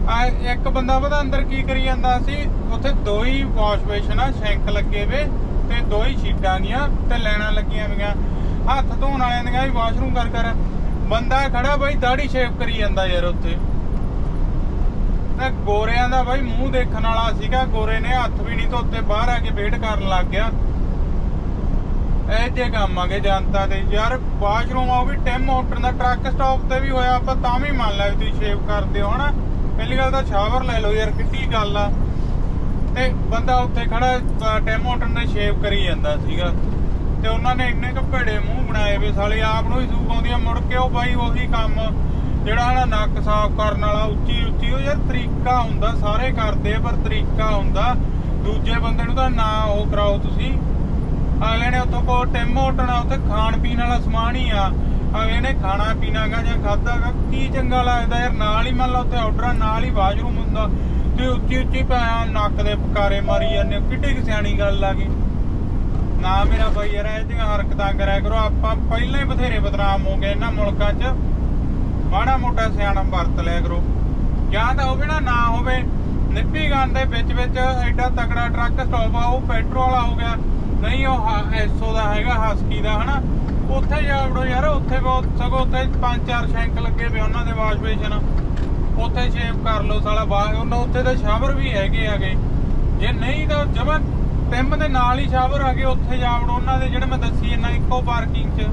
ਆ, ਇੱਕ ਬੰਦਾ ਪਤਾ ਅੰਦਰ ਕੀ ਕਰੀ ਜਾਂਦਾ ਸੀ? ਉੱਥੇ ਦੋ ਹੀ ਵਾਸ਼ ਬੇਸ਼ਨ ਆ ਸ਼ੈਂਕ ਲੱਗੇ ਵੇ ਤੇ ਦੋ ਹੀ ਸ਼ੀਟਾਂ ਗੀਆਂ ਤੇ ਲੈਣਾ ਲੱਗੀਆਂ ਵੀਆਂ ਹੱਥ ਧੋਣ ਵਾਲਿਆਂ ਦੀਆਂ ਵੀ ਵਾਸ਼ਰੂਮ ਕਰ ਕਰ। ਬੰਦਾ ਖੜਾ ਬਾਈ ਦਾੜੀ ਸ਼ੇਵ ਕਰੀ ਜਾਂਦਾ ਯਾਰ ਉੱਥੇ। ਤੇ ਗੋਰਿਆਂ ਦਾ ਬਾਈ ਮੂੰਹ ਦੇਖਣ ਵਾਲਾ ਸੀਗਾ, ਗੋਰੇ ਨੇ ਹੱਥ ਵੀ ਨਹੀਂ ਧੋਤੇ, ਬਾਹਰ ਆ ਕੇ ਵੇਟ ਕਰਨ ਲੱਗ ਗਿਆ। ਇਹ ਜੇ ਕੰਮ ਆਗੇ ਜਨਤਾ ਦੇ। ਯਾਰ ਵਾਸ਼ਰੂਮ ਆ, ਉਹ ਵੀ ਟੈਮ ਆਰਡਰ ਦਾ ਟਰੱਕ ਸਟਾਪ ਤੇ ਵੀ ਹੋਇਆ, ਆਪਾਂ ਤਾਂ ਵੀ ਮੰਨ ਲਿਆ ਵੀ ਤੁਸੀਂ ਸ਼ੇਵ ਕਰਦੇ ਹੋ, ਹਨਾ? ਪਹਿਲੀ ਗੱਲ ਤਾਂ ਸ਼ਾਵਰ ਲੈ ਲਓ ਯਾਰ, ਕਿੱਡੀ ਗੱਲ ਆ। ਤੇ ਬੰਦਾ ਉੱਥੇ ਖੜਾ ਟੈਮ ਨੇ ਸ਼ੇਵ ਕਰੀ ਜਾਂਦਾ ਸੀਗਾ। ਤੇ ਉਹਨਾਂ ਨੇ ਇੰਨੇ ਭੇੜੇ ਮੂੰਹ ਬਣਾਏ ਵੇ ਸਾਲੇ ਆਪ ਨੂੰ ਹੀ ਸੂਪ ਆਉਂਦੀ ਮੁੜ ਕੇ ਉਹ ਬਾਈ ਉਹੀ ਕੰਮ, ਜਿਹੜਾ ਹਨਾ ਨੱਕ ਸਾਫ਼ ਕਰਨ ਵਾਲਾ, ਉੱਚੀ ਉੱਚੀ, ਉਹ ਯਾਰ ਤਰੀਕਾ ਹੁੰਦਾ, ਸਾਰੇ ਕਰਦੇ ਪਰ ਤਰੀਕਾ ਹੁੰਦਾ। ਦੂਜੇ ਬੰਦੇ ਨੂੰ ਤਾਂ ਨਾ ਉਹ ਕਰਾਓ ਤੁਸੀਂ। ਅਗਲੇ ਨੇ ਉੱਥੋਂ ਕੋ ਟਿਮ ਹੋਟਣਾ ਉੱਥੇ ਖਾਣ ਪੀਣ ਵਾਲਾ ਸਮਾਨ ਹੀ ਆ। ਅਗਲੇ ਨੇ ਖਾਣਾ ਪੀਣਾਗਾ ਜਾਂ ਖਾਦਾਗਾ ਕੀ ਚੰਗਾ ਲੱਗਦਾ ਯਾਰ, ਨਾਲ ਹੀ ਮੰਨ ਲਾ ਉੱਥੇ ਆਰਡਰ ਨਾਲ ਹੀ ਵਾਸ਼ਰੂਮ ਹੁੰਦਾ। ਤੇ ਉੱਚੀ ਉੱਚੀ ਪਿਆ ਨੱਕ ਦੇ ਪਕਾਰੇ ਮਾਰੀ ਜਾਂਦੇ ਕਿੱਡੀ ਸਿਆਣੀ ਗੱਲ ਆ ਗਈ। ਨਾ ਮੇਰਾ ਬਾਈ ਯਾਰ, ਇਹ ਜਿਹੀਆਂ ਹਰਕਤਾਂ ਕਰਿਆ ਕਰੋ, ਆਪਾਂ ਪਹਿਲਾਂ ਹੀ ਬਥੇਰੇ ਬਦਨਾਮ ਹੋ ਗਏ ਇਹਨਾਂ ਮੁਲਕਾਂ 'ਚ। ਮਾੜਾ ਮੋਟਾ ਸਿਆਣਾ ਵਰਤ ਲਿਆ ਕਰੋ। ਜਾਂ ਤਾਂ ਹੋਵੇ ਨਾ ਨਾ ਹੋਵੇ। ਨਿੱਪੀ ਗਨ ਦੇ ਵਿੱਚ ਵਿੱਚ ਐਡਾ ਤਕੜਾ ਟਰੱਕ ਸਟਾਪ ਆ, ਉਹ ਪੈਟਰੋਲ ਵਾਲਾ ਹੋ ਗਿਆ। ਨਹੀਂ, ਉਹ ਐਸੋ ਦਾ ਹੈਗਾ ਹਸਕੀ ਦਾ, ਹਨਾ? ਉੱਥੇ ਜਾ ਵੜੋ ਯਾਰ, ਉੱਥੇ ਬਹੁਤ, ਸਗੋਂ ਉੱਥੇ ਪੰਜ ਚਾਰ ਸ਼ੈਂਕ ਲੱਗੇ ਪਏ ਉਹਨਾਂ ਦੇ ਵਾਸ਼ ਉੱਥੇ ਸ਼ੇਵ ਕਰ ਲਓ ਸਾਲਾ ਬਾਹਰ ਉਹਨਾਂ ਉੱਥੇ ਤਾਂ ਸ਼ਾਵਰ ਵੀ ਹੈਗੇ ਆਗੇ। ਜੇ ਨਹੀਂ ਤਾਂ ਜਮਾ ਟਿਮ ਦੇ ਨਾਲ ਹੀ ਸ਼ਾਵਰ ਆ ਗਏ, ਉੱਥੇ ਜਾ ਵੜੋ ਉਹਨਾਂ ਦੇ ਜਿਹੜੇ ਮੈਂ ਦੱਸੀ ਇਹਨਾਂ ਇੱਕੋ ਪਾਰਕਿੰਗ 'ਚ।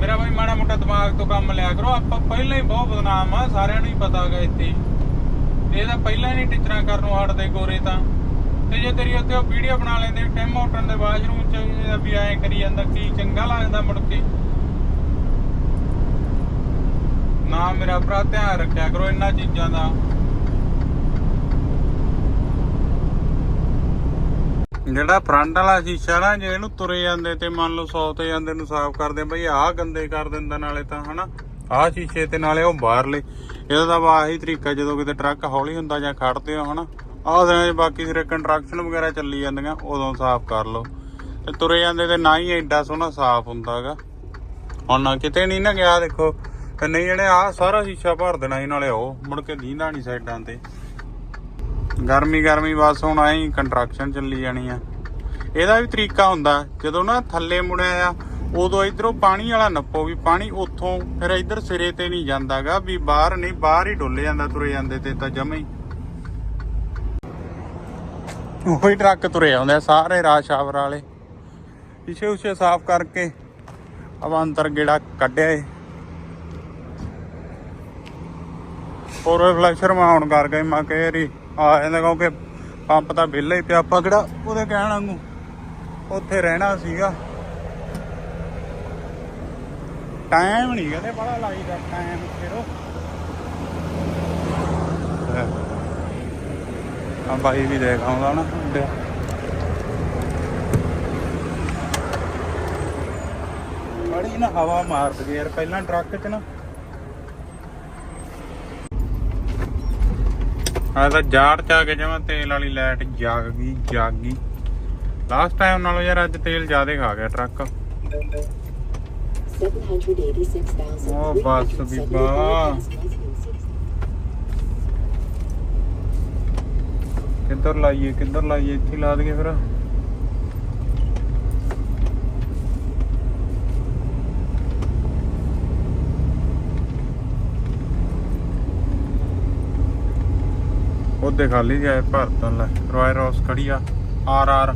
ਮੇਰਾ ਬਾਈ ਮਾੜਾ ਮੋਟਾ ਦਿਮਾਗ ਤੋਂ ਕੰਮ ਲਿਆ ਕਰੋ, ਆਪਾਂ ਪਹਿਲਾਂ ਹੀ ਬਹੁਤ ਬਦਨਾਮ ਆ, ਸਾਰਿਆਂ ਨੂੰ ਹੀ ਪਤਾ ਹੈਗਾ ਇੱਥੇ। ਇਹ ਤਾਂ ਪਹਿਲਾਂ ਹੀ ਨਹੀਂ ਟੀਚਰਾਂ ਕਰਨ ਨੂੰ ਹਟਦੇ ਗੋਰੇ ਤਾਂ। ਤੇ ਜੇ ਤੇਰੀ ਉੱਤੇ ਉਹ ਵੀਡੀਓ ਬਣਾ ਲੈਂਦੇ ਟਿਮ ਆਰਡਰ ਦੇ ਵਾਸ਼ਰੂਮ 'ਚ ਵੀ ਐਂ ਕਰੀ ਜਾਂਦਾ ਕੀ ਚੰਗਾ ਲੱਗਦਾ ਮੁੜ ਕੇ। ਨਾ ਮੇਰਾ ਭਰਾ ਧਿਆਨ ਰੱਖਿਆ ਕਰੋ ਇਹਨਾਂ ਚੀਜ਼ਾਂ ਦਾ। ਜਿਹੜਾ ਫਰੰਟ ਵਾਲਾ ਸ਼ੀਸ਼ਾ ਨਾ, ਜੇ ਇਹਨੂੰ ਤੁਰੇ ਜਾਂਦੇ ਤੇ ਮੰਨ ਲਓ 100 ਤੇ ਜਾਂਦੇ ਨੂੰ ਸਾਫ਼ ਕਰਦੇ, ਬਈ ਆਹ ਗੰਦੇ ਕਰ ਦਿੰਦਾ ਨਾਲੇ ਤਾਂ, ਹਨਾ? ਆਹ ਸ਼ੀਸ਼ੇ ਤੇ ਨਾਲੇ ਉਹ ਬਾਹਰਲੇ, ਇਹਦਾ ਤਾਂ ਵਾ ਆਹੀ ਤਰੀਕਾ, ਜਦੋਂ ਕਿਤੇ ਟਰੱਕ ਹੌਲੀ ਹੁੰਦਾ ਜਾਂ ਖੜਦੇ ਹੋ, ਹਨਾ? ਆਹ ਦਿਨਾਂ ਬਾਕੀ ਸਿਰੇ ਕੰਸਟਰਕਸ਼ਨ ਵਗੈਰਾ ਚੱਲੀ ਜਾਂਦੀਆਂ, ਉਦੋਂ ਸਾਫ਼ ਕਰ ਲਓ। ਤੇ ਤੁਰੇ ਜਾਂਦੇ ਤੇ ਨਾ ਹੀ ਐਡਾ ਸੋਹਣਾ ਸਾਫ਼ ਹੁੰਦਾਗਾ ਹੁਣ ਨਾ ਕਿਤੇ ਨਹੀਂ ਨਾ ਗਿਆ, ਦੇਖੋ। ਤੇ ਨਹੀਂ ਇਹਨੇ ਆ ਸਾਰਾ ਸ਼ੀਸ਼ਾ ਭਰ ਦੇਣਾ ਸੀ ਨਾਲੇ ਉਹ, ਮੁੜ ਕੇ ਦੀਂਦਾ ਨਹੀਂ ਸਾਈਡਾਂ ਤੇ। ਗਰਮੀ ਗਰਮੀ, ਬਸ ਹੁਣ ਐਂ ਕੰਸਟਰਕਸ਼ਨ ਚੱਲੀ ਜਾਣੀ ਆ। ਇਹਦਾ ਵੀ ਤਰੀਕਾ ਹੁੰਦਾ, ਜਦੋਂ ਨਾ ਥੱਲੇ ਮੁੜਿਆ ਆ, ਉਦੋਂ ਇਧਰੋਂ ਪਾਣੀ ਵਾਲਾ ਨੱਪੋ ਵੀ, ਪਾਣੀ ਉੱਥੋਂ, ਫਿਰ ਇਧਰ ਸਿਰੇ ਤੇ ਨਹੀਂ ਜਾਂਦਾਗਾ ਵੀ ਬਾਹਰ ਨਹੀਂ ਬਾਹਰ ਹੀ ਡੁੱਲ ਜਾਂਦਾ ਤੁਰੇ ਜਾਂਦੇ ਤੇ ਤਾਂ ਜਮੇ ਹੀ। ਉਹੀ ਟਰੱਕ ਤੁਰੇ ਆਉਂਦੇ ਸਾਰੇ ਰਾਸ਼ਾਵਰ ਵਾਲੇ। ਪਿਛੇ ਉਸੇ ਸਾਫ਼ ਕਰਕੇ ਅਬ ਗੇੜਾ ਕੱਢਿਆ ਏ। ਹੋਰ ਫਲੈਸ਼ਰ ਮਾਉਣ ਕਰ ਗਏ, ਮੈਂ ਕਹਿ ਆ ਜਾਂਦਾ ਕਿਉਂਕਿ ਪੰਪ ਤਾਂ ਵਿਹਲਾ ਹੀ ਪਿਆ, ਆਪਾਂ ਕਿਹੜਾ ਉਹਦੇ ਕਹਿਣ ਵਾਂਗੂ ਉੱਥੇ ਰਹਿਣਾ ਸੀਗਾ। ਟਾਈਮ ਨਹੀਂ ਕਹਿੰਦੇ, ਬੜਾ ਲਾਈਦਾ ਟਾਈਮ ਫਿਰ ਆ ਬਾਈ ਵੀ ਦੇਖ ਆਉਂਦਾ ਨਾ ਮੁੰਡਿਆ। ਬੜੀ ਨਾ ਹਵਾ ਮਾਰਦੀ ਯਾਰ ਪਹਿਲਾਂ ਟਰੱਕ 'ਚ ਨਾ। ਆ ਤਾਂ ਜਾੜ ਚ ਆ ਕੇ ਜਮਾ ਤੇਲ ਵਾਲੀ ਲਾਈਟ ਜਾਗ ਗਈ ਜਾਗ। ਗਈ ਲਾਸਟ ਟਾਈਮ ਨਾਲੋਂ ਯਾਰ ਅੱਜ ਤੇਲ ਜ਼ਿਆਦਾ ਖਾ ਗਿਆ ਟਰੱਕ। Oh, bus ਬੀਬਾ। ਕਿੱਧਰ ਲਾਈਏ ਕਿੱਧਰ ਲਾਈਏ, ਇੱਥੇ ਲਾ ਦਈਏ ਫਿਰ। ਉਹਦੇ ਖਾਲੀ ਜਾਏ ਭਰਤਨ ਲੈ ਰੋਇਲ ਰੋਸ ਖੜੀ ਆ ਆਰ ਆਰ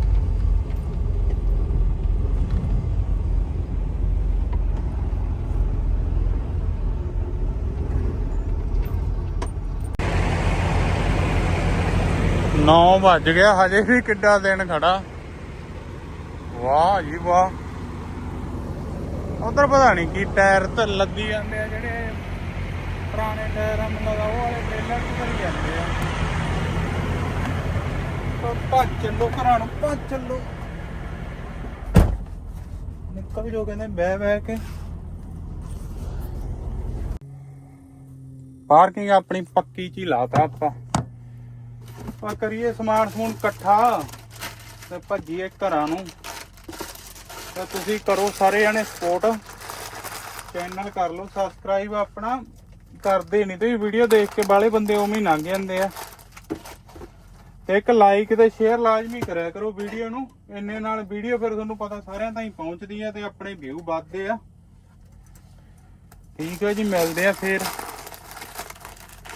ਨੌ ਵੱਜ ਗਿਆ, ਹਜੇ ਵੀ ਕਿੱਡਾ ਦਿਨ ਖੜਾ। ਵਾਹ ਜੀ ਵਾਹ। ਉਧਰ ਪਤਾ ਨਹੀਂ ਕੀ ਟਾਇਰ ਤੇ ਲੱਦੀ ਜਾਂਦੇ ਆ, ਜਿਹੜੇ ਪੁਰਾਣੇ ਟਾਇਰ ਆ, ਮੈਨੂੰ ਲੱਗਦਾ ਉਹ ਵਾਲੇ ਟ੍ਰੇਲਰ ਚ ਕਰੀ ਜਾਂਦੇ ਆ। ਤਾਂ ਭੱਜ ਲੋ ਘਰਾਂ ਨੂੰ, ਭੱਜ ਚੱਲੋ। ਨਿਕਲ ਜੋ ਕਹਿੰਦੇ, ਬਹਿ ਬਹਿ ਕੇ। ਪਾਰਕਿੰਗ ਆਪਣੀ ਪੱਕੀ ਚ ਹੀ ਲਾਤਾ ਆਪਾਂ। ਆ ਕਰੀਏ, ਸਮਾਨ ਸਮੂਨ ਇਕੱਠਾ ਤੇ ਭੱਜੀਏ ਘਰਾਂ ਨੂੰ। ਤੇ ਤੁਸੀਂ ਕਰੋ ਸਾਰੇ ਜਣੇ ਸਪੋਰਟ ਚੈਨਲ ਕਰ ਲਓ ਸਬਸਕ੍ਰਾਈਬ ਆਪਣਾ। ਕਰਦੇ ਨਹੀਂ ਤੇ ਵੀਡੀਓ ਦੇਖ ਕੇ ਬਾਲੇ ਬੰਦੇ ਉਵੇਂ ਹੀ ਲੰਘ ਜਾਂਦੇ ਆ। ਤੇ ਇੱਕ ਲਾਈਕ ਤੇ ਸ਼ੇਅਰ ਲਾਜ਼ਮੀ ਕਰਿਆ ਕਰੋ ਵੀਡੀਓ ਨੂੰ। ਇੰਨੇ ਨਾਲ ਵੀਡੀਓ ਫਿਰ ਤੁਹਾਨੂੰ ਪਤਾ ਸਾਰਿਆਂ ਤਾਈਂ ਪਹੁੰਚਦੀ ਆ ਤੇ ਆਪਣੇ ਵਿਊ ਵੱਧਦੇ ਆ। ਠੀਕ ਹੈ ਜੀ, ਮਿਲਦੇ ਆ ਫੇਰ।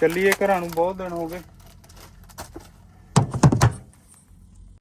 ਚੱਲੀਏ ਘਰਾਂ ਨੂੰ, ਬਹੁਤ ਦਿਨ ਹੋ ਗਏ।